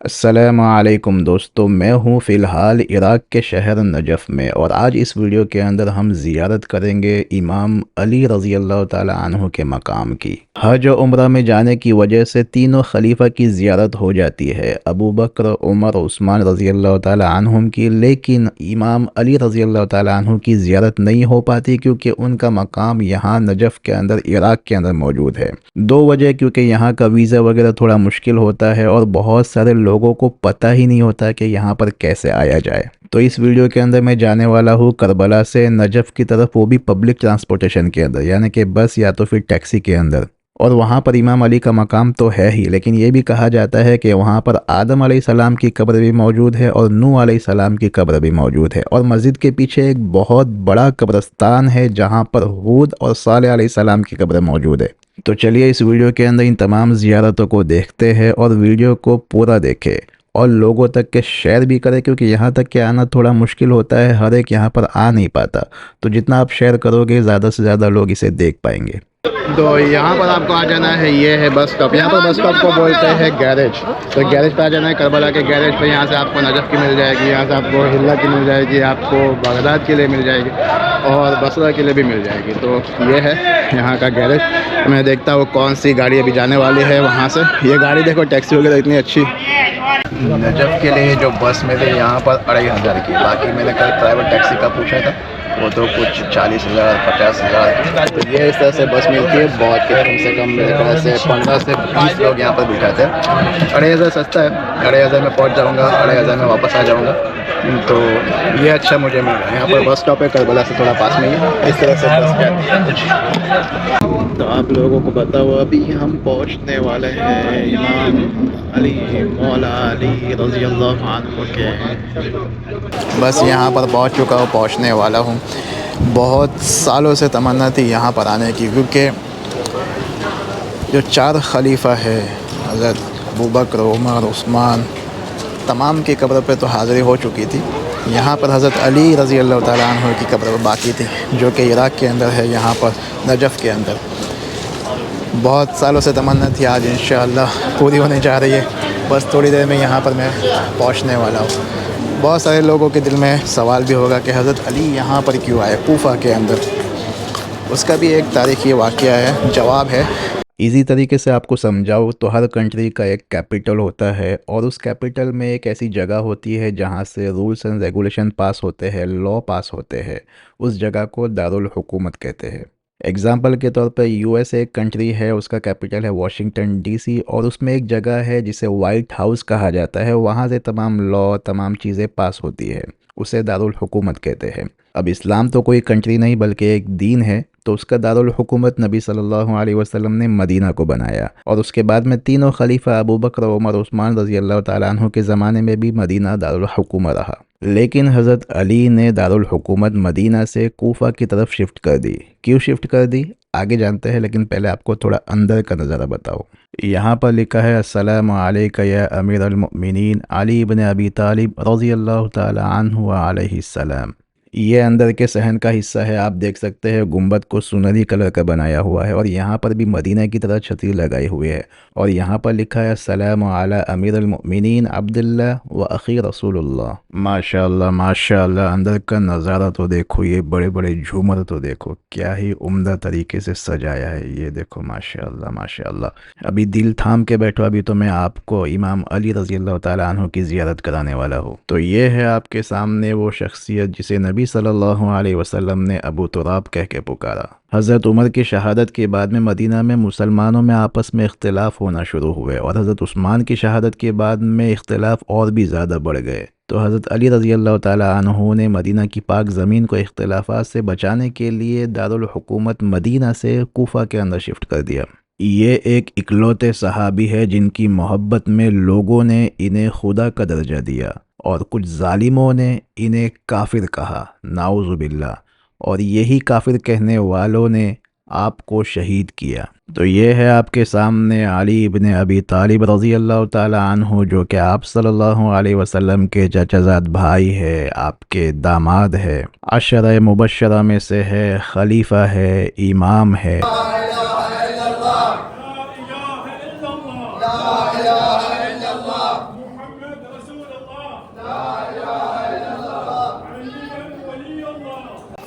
असलकुम दोस्तों, मैं हूँ फ़िलहाल इराक़ के शहर नजफ़ में और आज इस वीडियो के अंदर हम ज़ियारत करेंगे इमाम अली रज़ी अल्लाह तु के मकाम की। हज उम्र में जाने की वजह से तीनों खलीफा की ज़ियारत हो जाती है। अबू बकर, उमर, उस्मान रज़ी अल्लाह की। लेकिन इमाम अली रज़ी अल्लाह तु की ज़ियारत नहीं हो पाती क्योंकि उनका मकाम यहाँ नजफ़ के अंदर, इराक़ के अंदर मौजूद है। दो वजह, क्योंकि यहाँ का वीज़ा वगैरह थोड़ा मुश्किल होता है और बहुत सारे लोगों को पता ही नहीं होता कि यहाँ पर कैसे आया जाए। तो इस वीडियो के अंदर मैं जाने वाला हूँ करबला से नजफ़ की तरफ़, वो भी पब्लिक ट्रांसपोर्टेशन के अंदर, यानी कि बस या तो फिर टैक्सी के अंदर। और वहाँ पर इमाम अली का मकाम तो है ही, लेकिन ये भी कहा जाता है कि वहाँ पर आदम सलाम की कब्र भी मौजूद है और नू सलाम की कब्र भी मौजूद है। और मस्जिद के पीछे एक बहुत बड़ा कब्रस्तान है, जहाँ पर हूद और साल सलाम की कब्र मौजूद है। तो चलिए इस वीडियो के अंदर इन तमाम ज़्यारतों को देखते हैं और वीडियो को पूरा देखें। और लोगों तक के शेयर भी करें, क्योंकि यहाँ तक के आना थोड़ा मुश्किल होता है, हर एक यहाँ पर आ नहीं पाता। तो जितना आप शेयर करोगे, ज़्यादा से ज़्यादा लोग इसे देख पाएँगे। तो यहाँ पर आपको आ जाना है, ये है बस स्टॉप। यहाँ पर बस स्टॉप को बोलते हैं गैरेज। तो गैरेज पर आ जाना है, करबला के गैरेज पर यहाँ से आपको नजफ़ की मिल जाएगी, यहाँ से आपको हिल्ला की मिल जाएगी, आपको बगदाद के लिए मिल जाएगी, और बसरा के लिए भी मिल जाएगी। तो ये है यहाँ का गैरेज। मैं देखता हूँ कौन सी गाड़ी अभी जाने वाली है वहाँ से। ये गाड़ी देखो, टैक्सी वगैरह इतनी अच्छी। नजफ़ के लिए जो बस मिले यहाँ पर अढ़ाई हज़ार की। बाकी मैंने कल प्राइवेट टैक्सी का पूछा था, वो तो कुछ चालीस हज़ार, पचास हज़ार। तो ये इस तरह से बस मिलती है, बहुत कम से कम मेरे पास से पंद्रह से बीस लोग यहाँ पर बिठाते हैं। अढ़ाई हज़ार सस्ता है, अढ़ाई हज़ार में पहुँच जाऊँगा, अढ़ाई हज़ार में वापस आ जाऊँगा। तो ये अच्छा मुझे मिल। यहाँ पर बस स्टॉप है करबला से थोड़ा पास में ही इस तरह से बस तो आप लोगों को पता बताओ, अभी हम पहुँचने वाले हैं इमाम अली, मौला अली रज़ी अल्लाह के। बस यहाँ पर पहुँच चुका हूँ, पहुँचने वाला हूँ। बहुत सालों से तमन्ना थी यहाँ पर आने की, क्योंकि जो चार खलीफा है, हज़रत अबू बकर, उमर, उस्मान तमाम की कब्र पर तो हाज़िरी हो चुकी थी। यहाँ पर हज़रत अली रज़ी अल्लाह तु की कब्र बाकी थी, जो कि इराक़ के अंदर है, यहाँ पर नजफ़ के अंदर। बहुत सालों से तमन्ना थी, आज इन पूरी होने जा रही है। बस थोड़ी देर में यहाँ पर मैं पहुँचने वाला हूँ। बहुत सारे लोगों के दिल में सवाल भी होगा कि हज़रत अली यहाँ पर क्यों आए कोफा के अंदर? उसका भी एक तारीख़ी वाक़ है, जवाब है इजी तरीके से आपको समझाओ तो हर कंट्री का एक कैपिटल होता है और उस कैपिटल में एक ऐसी जगह होती है जहाँ से रूल्स एंड रेगुलेशन पास होते हैं लॉ पास होते हैं। उस जगह को दारुल हुकूमत कहते हैं। एग्ज़ाम्पल के तौर पर यूएस एक कंट्री है, उसका कैपिटल है वाशिंगटन डीसी और उसमें एक जगह है जिसे वाइट हाउस कहा जाता है। वहाँ से तमाम लॉ तमाम चीज़ें पास होती है। उसे दारुल हुकूमत कहते हैं। अब इस्लाम तो कोई कंट्री नहीं, बल्कि एक दीन है। तो उसका दारुल हुकूमत नबी सल्लल्लाहु अलैहि वसल्लम ने मदीना को बनाया। और उसके बाद में तीनों खलीफा अबू बकर उमर उस्मान रज़ी अल्लाह तु के ज़माने में भी मदीना दारुल हुकूमत रहा। लेकिन हज़रत अली ने दारुल हुकूमत मदीना से कोफा की तरफ़ शिफ्ट कर दी। क्यों शिफ्ट कर दी? आगे जानते हैं, लेकिन पहले आपको थोड़ा अंदर का नज़ारा बताओ। यहाँ पर लिखा है, अस्सलाम या अमीर अलमिन अली इबन अबी तालिब रज़ी अल्लाह तसलम ये अंदर के सहन का हिस्सा है, आप देख सकते हैं गुंबद को सुनहरी कलर का बनाया हुआ है और यहाँ पर भी मदीना की तरह छतरी लगाई हुई है और यहाँ पर लिखा है, सलाम आला अमीर अलमिन अब्दुल्ला व अखी रसूलुल्लाह. माशाल्लाह माशाल्लाह, अंदर का नज़ारा तो देखो, ये बड़े बड़े झूमर तो देखो, क्या ही उम्दा तरीके से सजाया है, ये देखो, माशाल्लाह माशाल्लाह। अभी दिल थाम के बैठो, अभी तो मैं आपको इमाम अली रज़ी अल्लाह की ज़ियारत कराने वाला हूँ। तो ये है आपके सामने वो शख्सियत जिसे नबी नबी सल्लल्लाहु अलैहि वसल्लम ने अबू तुराब कह के पुकारा। हज़रत उमर की शहादत के बाद में मदीना में मुसलमानों में आपस में इख्तलाफ होना शुरू हुए और हज़रत उस्मान की शहादत के बाद में इख्तलाफ और भी ज़्यादा बढ़ गए। तो हज़रत अली रज़ी अल्लाह तु ने मदीना की पाक ज़मीन को इख्तलाफा से बचाने के लिए दारुलकूमत मदीना से कोफा के अंदर शिफ्ट कर दिया। ये एक इकलौते सहाबी है जिनकी मोहब्बत में लोगों ने इन्हें खुदा का दर्जा दिया। और कुछ ालिमों ने इन्हें काफिर कहा नाउज़ुबिल्ला और यही काफिर कहने वालों ने आपको शहीद किया। तो ये है आपके सामने अली इबन अबी तालिब रज़ी अल्लाह तहो जो कि आप सल्लल्लाहु अलैहि वसल्लम के चचाजाद भाई है, आपके दामाद है। अशर मुबशरा में से है, खलीफा है, इमाम है।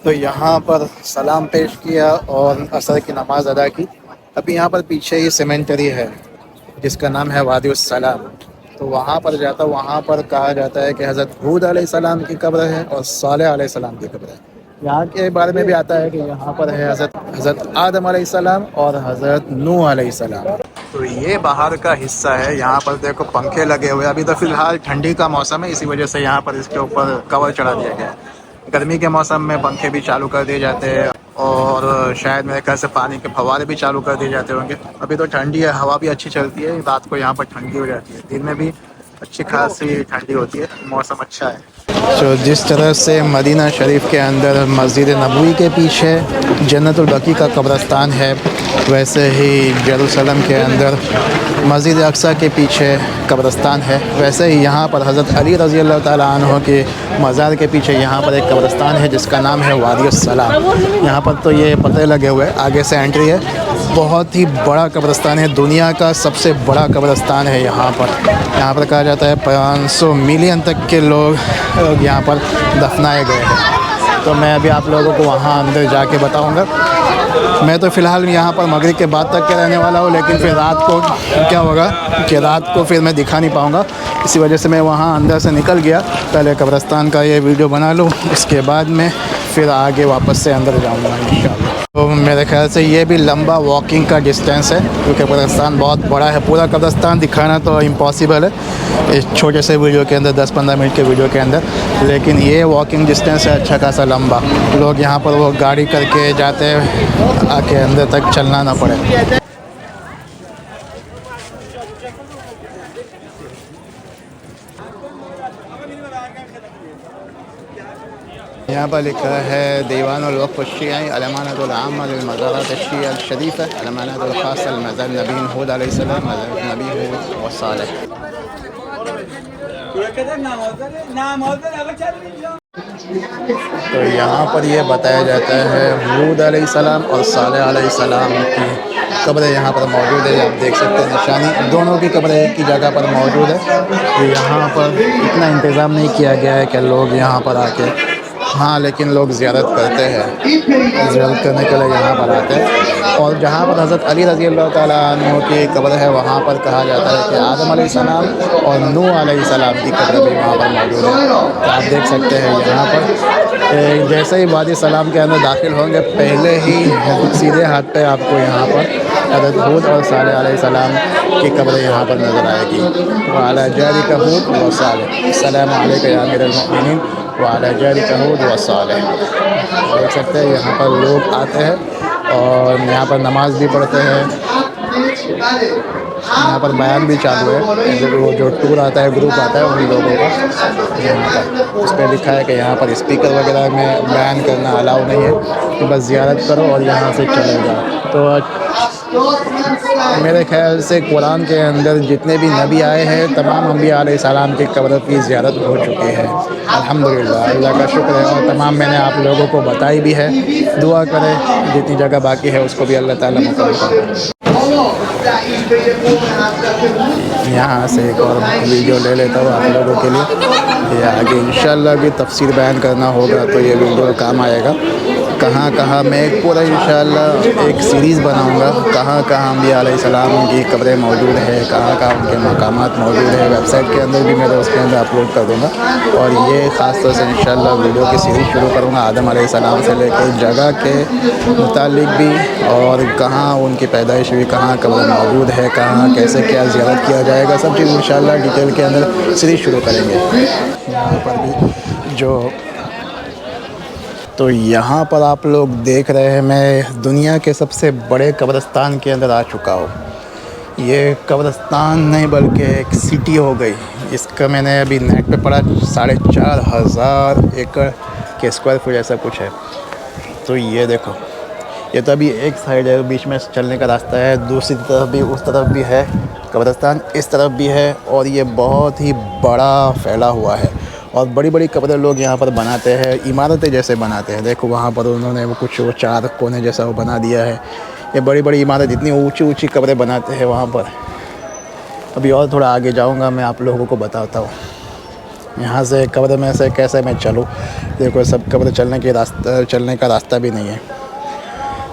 तो यहाँ पर सलाम पेश किया और असर की नमाज़ अदा की। अभी यहाँ पर पीछे ही सीमेंटरी है, जिसका नाम है वादी सलाम तो वहाँ पर जाता, वहाँ पर कहा जाता है कि हज़रत हूद सलाम की कब्र है और साल सलाम की कब्र है। यहाँ के बारे में भी आता है कि यहाँ पर है हज़रत हज़रत आदम सलाम और हज़रत नू सलाम। तो ये बाहर का हिस्सा है, यहाँ पर देखो पंखे लगे हुए अभी तो फ़िलहाल ठंडी का मौसम है, इसी वजह से यहाँ पर इसके ऊपर कवर चढ़ा दिया गया है। गर्मी के मौसम में पंखे भी चालू कर दिए जाते हैं और शायद मेरे घर से पानी के फवारे भी चालू कर दिए जाते होंगे। अभी तो ठंडी है, हवा भी अच्छी चलती है, रात को यहाँ पर ठंडी हो जाती है। दिन में भी अच्छी खासी ठंडी होती है, मौसम अच्छा है। तो जिस तरह से मदीना शरीफ के अंदर मस्जिद नबी के पीछे जन्नतुलबकी का कब्रस्तान है वैसे ही जेरूसलम के अंदर मस्जिद अक्सा के पीछे कब्रस्तान है। वैसे ही यहाँ पर हज़रत अली रज़ी अल्लाह तहों के मज़ार के पीछे यहाँ पर एक कब्रस्तान है, जिसका नाम है वादी सलाम यहाँ पर तो ये पते लगे हुए आगे से एंट्री है। बहुत ही बड़ा कब्रस्तान है, दुनिया का सबसे बड़ा कब्रस्तान है यहाँ पर। यहाँ पर कहा जाता है पाँच सौ मिलियन तक के लोग यहाँ पर दफनाए गए हैं। तो मैं अभी आप लोगों को वहाँ अंदर जाके बताऊँगा। मैं तो फ़िलहाल यहाँ पर मगरिब के बाद तक के रहने वाला हूँ, लेकिन फिर रात को क्या होगा कि रात को फिर मैं दिखा नहीं पाऊँगा। इसी वजह से मैं वहाँ अंदर से निकल गया। पहले कब्रस्तान का ये वीडियो बना लूँ, उसके बाद में फिर आगे वापस से अंदर जाऊँगा इन तो मेरे ख्याल से ये भी लंबा वॉकिंग का डिस्टेंस है, क्योंकि कब्रस्तान बहुत बड़ा है। पूरा कब्रस्तान दिखाना तो इम्पॉसिबल है, इस छोटे से वीडियो के अंदर 10-15 मिनट के वीडियो के अंदर। लेकिन ये वॉकिंग डिस्टेंस है अच्छा खासा लंबा। लोग यहाँ पर वो गाड़ी करके जाते हैं, आके अंदर तक चलना ना पड़े। यहाँ पर लिखा है, दीवान नबीन हूद नबी तो यहाँ पर यह बताया जाता है, हूद सलाम और साल सलाम की कब्र यहाँ पर मौजूद है। आप देख सकते हैं निशानी दोनों की कब्र एक ही जगह पर मौजूद है। यहाँ पर इतना इंतज़ाम नहीं किया गया है कि लोग यहाँ पर आके हाँ लेकिन लोग ज़्यारत करते हैं। ज़्यारत करने के लिए यहाँ पर आते हैं। और जहाँ पर हज़रत अली रज़ी अल्लाह तु की कब्र है, वहाँ पर कहा जाता है कि आदम सलाम और नू सलाम की कब्र भी वहाँ पर मौजूद है। तो आप देख सकते हैं यहाँ पर जैसे ही वादी सलाम के अंदर दाखिल होंगे, पहले ही सीधे हाथ पे आपको यहाँ पर हज़रत हूद और साल सलाम की कब्र यहाँ पर नज़र आएगी। वाला जारी का हूद और साल सलाम यामिन वाला जल कहूद व साल देख सकते हैं, यहाँ पर लोग आते हैं और यहाँ पर नमाज़ भी पढ़ते हैं। यहाँ पर बयान भी चालू है। वो जो टूर आता है ग्रुप आता है उन लोगों का। यहाँ पर उस पर लिखा है कि यहाँ पर स्पीकर वगैरह में बयान करना अलाउ नहीं है। कि बस ज़्यारत करो और यहाँ से चले जाओ तो मेरे ख्याल से कुरान के अंदर जितने भी नबी आए हैं, तमाम अम्बिया सलाम की कब्र की ज़्यारत हो चुकी है। अल्हम्दुलिल्लाह, अल्लाह का शुक्र है। और तमाम मैंने आप लोगों को बताई भी है। दुआ करें, जितनी जगह बाकी है, उसको भी अल्लाह ताला मुकम्मल करें। यहाँ से एक और वीडियो ले लेता हूँ आप लोगों के लिए। ये आगे इन भी तफसीर बयान करना होगा तो ये वीडियो काम आएगा। कहाँ कहाँ मैं एक पूरा इन एक सीरीज़ बनाऊँगा। कहाँ कहाँ भी सलाम की कब्रें मौजूद है, कहाँ कहाँ उनके मकाम मौजूद है वेबसाइट के अंदर भी मैं उसके अंदर अपलोड कर दूँगा। और ये ख़ास तौर से इन वीडियो की सीरीज़ शुरू करूँगा आदम सलाम से लेकर जगह के मुतालिक भी, और कहाँ उनकी पैदाइश हुई, कहाँ कब्र मौजूद है, कहाँ कैसे क्या ज़्यारत किया जाएगा, सब चीज़ इन डिटेल के अंदर सीरीज़ शुरू करेंगे। यहाँ पर भी जो तो यहाँ पर आप लोग देख रहे हैं, मैं दुनिया के सबसे बड़े कब्रस्तान के अंदर आ चुका हूँ। ये कब्रस्तान नहीं, बल्कि एक सिटी हो गई। इसका मैंने अभी नेट पे पढ़ा, साढ़े चार हज़ार एकड़ के स्क्वायर फुट ऐसा कुछ है। तो ये देखो, ये तो अभी एक साइड है, बीच में चलने का रास्ता है, दूसरी तरफ़ भी, उस तरफ़ भी है। कब्रस्तान इस तरफ़ भी है और ये बहुत ही बड़ा फैला हुआ है। और बड़ी बड़ी कपड़े लोग यहाँ पर बनाते हैं, इमारतें जैसे बनाते हैं। देखो वहाँ पर उन्होंने वो कुछ वो चार कोने जैसा वो बना दिया है। ये बड़ी बड़ी इमारत इतनी ऊँची ऊँची कपड़े बनाते हैं वहाँ पर। अभी और थोड़ा आगे जाऊँगा, मैं आप लोगों को बताता हूँ। यहाँ से कपड़े में से कैसे मैं चलूँ? देखो, सब कपड़े चलने के रास्ता, चलने का रास्ता भी नहीं है।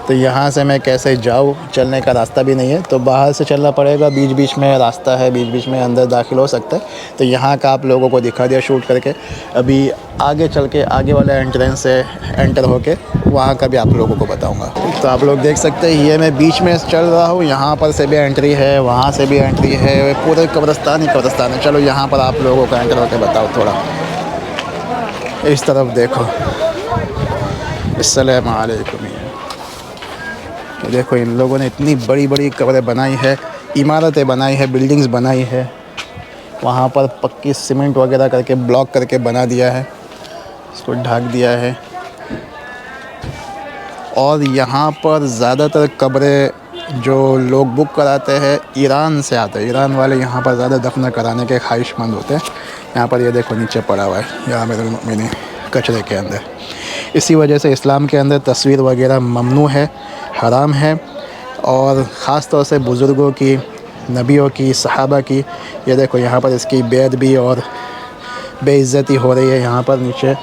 तो यहाँ से मैं कैसे जाऊँ? चलने का रास्ता भी नहीं है। तो बाहर से चलना पड़ेगा। बीच बीच में रास्ता है। बीच बीच में अंदर दाखिल हो सकता है। तो यहाँ का आप लोगों को दिखा दिया शूट करके। अभी आगे चल के आगे वाले एंट्रेंस से एंटर होके वहाँ का भी आप लोगों को बताऊँगा। तो आप लोग देख सकते हैं, ये मैं बीच में चल रहा हूँ। यहाँ पर से भी एंट्री है, वहाँ से भी एंट्री है। पूरे कब्रस्तान ही कब्रस्तान है। चलो यहाँ पर आप लोगों को एंटर होकर बताओ थोड़ा। इस तरफ़ देखो। असलकुम तो देखो, इन लोगों ने इतनी बड़ी बड़ी कब्रें बनाई है, इमारतें बनाई है, बिल्डिंग्स बनाई है। वहाँ पर पक्की सीमेंट वगैरह करके, ब्लॉक करके बना दिया है, इसको ढक दिया है। और यहाँ पर ज़्यादातर कब्रें जो लोग बुक कराते हैं, ईरान से आते हैं। ईरान वाले यहाँ पर ज़्यादा दफन कराने के ख्वाहिशमंद होते हैं। यहाँ पर ये यह देखो, नीचे पड़ा हुआ है, यहाँ मेरे मैंने कचरे के अंदर। इसी वजह से इस्लाम के अंदर तस्वीर वगैरह ममनू है। हराम है और ख़ास तौर से बुज़ुर्गों की, नबियों की, सहाबा की। ये देखो, यहाँ पर इसकी बेद भी और बेइज़्ज़ती हो रही है यहाँ पर नीचे।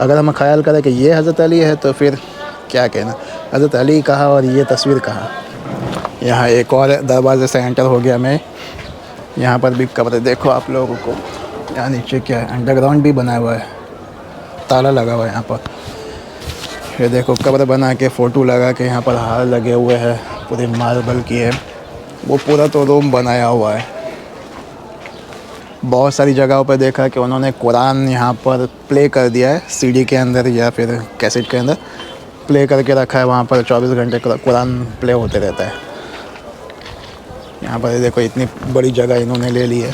अगर हम ख्याल करें कि ये हज़रत अली है तो फिर क्या कहना? हज़रत अली कहा और ये तस्वीर कहा? यहाँ एक और दरवाज़े से एंटर हो गया मैं। यहाँ पर भी कब्र, देखो आप लोगों को। यहाँ नीचे क्या है? अंडरग्राउंड भी बना हुआ है। ताला लगा हुआ है यहाँ पर। ये देखो, कब्र बना के फ़ोटो लगा के यहाँ पर हार लगे हुए हैं, पूरे मार्बल की है। वो पूरा तो रूम बनाया हुआ है। बहुत सारी जगहों पर देखा कि उन्होंने कुरान यहाँ पर प्ले कर दिया है सीडी के अंदर या फिर कैसेट के अंदर। प्ले करके रखा है, वहाँ पर 24 घंटे कुरान प्ले होते रहता है। यहाँ पर देखो, इतनी बड़ी जगह इन्होंने ले ली है।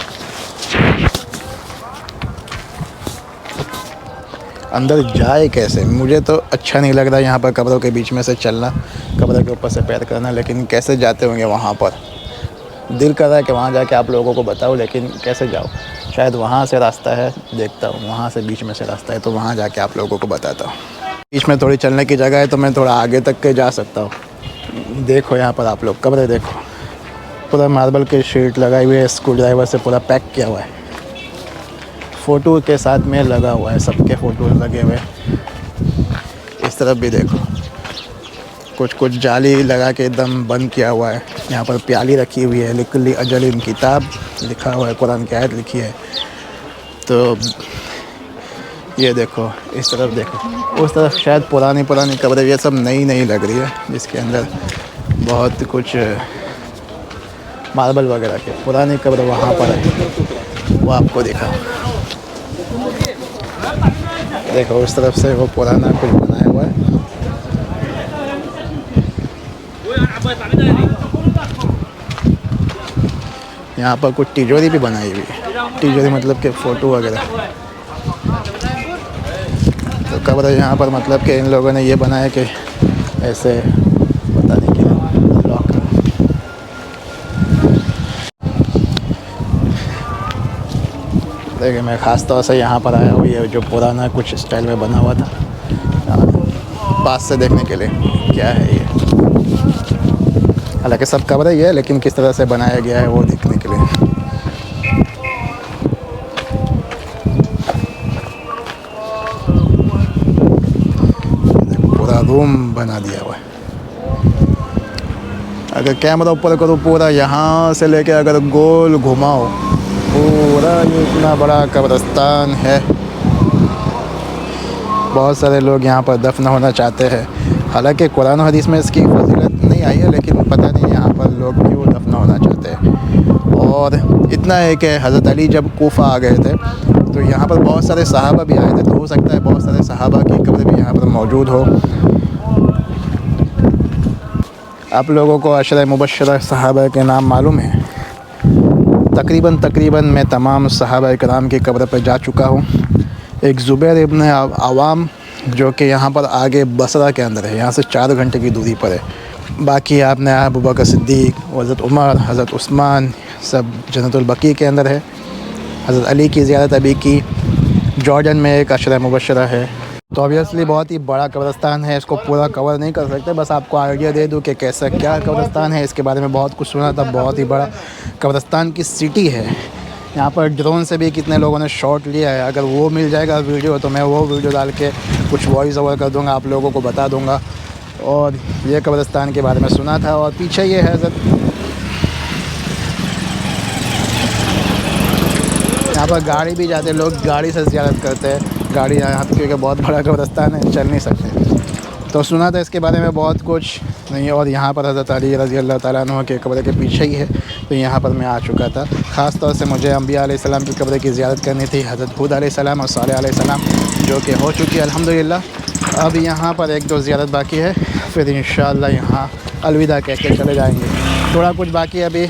अंदर जाए कैसे? मुझे तो अच्छा नहीं लग रहा यहाँ पर कब्रों के बीच में से चलना, कब्र के ऊपर से पैर करना, लेकिन कैसे जाते होंगे वहाँ पर? दिल कर रहा है कि वहाँ जाके आप लोगों को बताऊँ, लेकिन कैसे जाओ शायद वहाँ से रास्ता है, देखता हूँ, वहाँ से बीच में से रास्ता है तो वहाँ जाके आप लोगों को बताता हूँ। बीच में थोड़ी चलने की जगह है तो मैं थोड़ा आगे तक के जा सकता हूँ। देखो यहाँ पर आप लोग, कब्रें देखो। पूरा मार्बल के शीट लगाई हुई है स्क्रू ड्राइवर से पूरा पैक किया हुआ है। फ़ोटो के साथ में लगा हुआ है, सबके फ़ोटो लगे हुए। इस तरफ़ भी देखो। कुछ कुछ जाली लगा के एकदम बंद किया हुआ है। यहाँ पर प्याली रखी हुई है लिख ली अजल इन किताब लिखा हुआ है, कुरान की आयत लिखी है। तो ये देखो, इस तरफ़ देखो। उस तरफ़ शायद पुरानी पुरानी कब्रें, ये सब नई नई लग रही है, जिसके अंदर बहुत कुछ, मार्बल वगैरह के पुरानी कब्र वहाँ पर है। वो आपको देखा देखो उस तरफ़ से वो पुराना, कुछ बनाया हुआ है। यहाँ पर कुछ तिजोरी भी बनाई हुई है। तिजोरी मतलब के फ़ोटो वगैरह। तो कब यहाँ पर मतलब कि इन लोगों ने ये बनाया कि ऐसे पता नहीं क्या लॉक देखिए, मैं ख़ास तौर से यहाँ पर आया हूँ, ये जो पुराना कुछ स्टाइल में बना हुआ था पास से देखने के लिए, क्या है ये? हालाँकि सब कवर ही है, लेकिन किस तरह से बनाया गया है वो देखने के लिए। पूरा रूम बना दिया हुआ है। अगर कैमरा ऊपर करो, पूरा यहाँ से लेके अगर गोल घुमाओ पूरा ये इतना बड़ा कब्रस्तान है। बहुत सारे लोग यहाँ पर दफन होना चाहते हैं। हालाँकि कुरान हदीस में इसकी फजीलत नहीं आई है, लेकिन पता नहीं यहाँ पर लोग क्यों दफन होना चाहते हैं। और इतना है कि हज़रत अली जब कोफा आ गए थे तो यहाँ पर बहुत सारे सहाबा भी आए थे। तो हो सकता है बहुत सारे सहाबा की कब्र भी यहाँ पर मौजूद हो। आप लोगों को अशर मुबशर सहाबा के नाम मालूम है। तकरीबन तकरीबन मैं तमाम सहाबा कराम की कब्र पर जा चुका हूँ। एक ज़ुबैर इबन आवाम जो कि यहाँ पर आगे बसरा के अंदर है, यहाँ से चार घंटे की दूरी पर है। बाकी आपने अबू बकर सिद्दीक हज़रत उमर हज़रत उस्मान सब जन्नतुलबकी के अंदर है। हज़रत अली की ज़्यारत अभी की। जॉर्डन में एक अशर मुबशरा है। तो ऑब्वियसली बहुत ही बड़ा कब्रस्तान है, इसको पूरा कवर नहीं कर सकते, बस आपको आइडिया दे दूँ कि कैसा क्या कब्रस्तान है। इसके बारे में बहुत कुछ सुना था, बहुत ही बड़ा कब्रस्तान की सिटी है। यहाँ पर ड्रोन से भी कितने लोगों ने शॉट लिया है, अगर वो मिल जाएगा वीडियो तो मैं वो वीडियो डाल के कुछ वॉइस ओवर कर दूँगा, आप लोगों को बता दूँगा। और ये कब्रस्तान के बारे में सुना था, और पीछे ये है सर। यहाँ पर गाड़ी भी जाते लोग गाड़ी से ज़्यारत करते हैं। गाड़ी यहाँ पे क्योंकि बहुत बड़ा कब्रस्तान है, चल नहीं सकते। तो सुना था इसके बारे में बहुत कुछ, नहीं, और यहाँ पर हज़रत अली रज़ी अल्लाह अन्हु के कब्र के पीछे ही है तो यहाँ पर मैं आ चुका था। ख़ास तौर से मुझे अम्बिया सलाम की कब्र की ज़्यारत करनी थी, हज़रत हूद सलाम और साल सलाम, जो कि हो चुकी है, अल्हम्दुलिल्लाह। अब यहाँ पर एक दो ज़्यारत बाकी है, फिर इन यहाँ अलविदा कह के चले जाएँगे। थोड़ा कुछ बाकी अभी।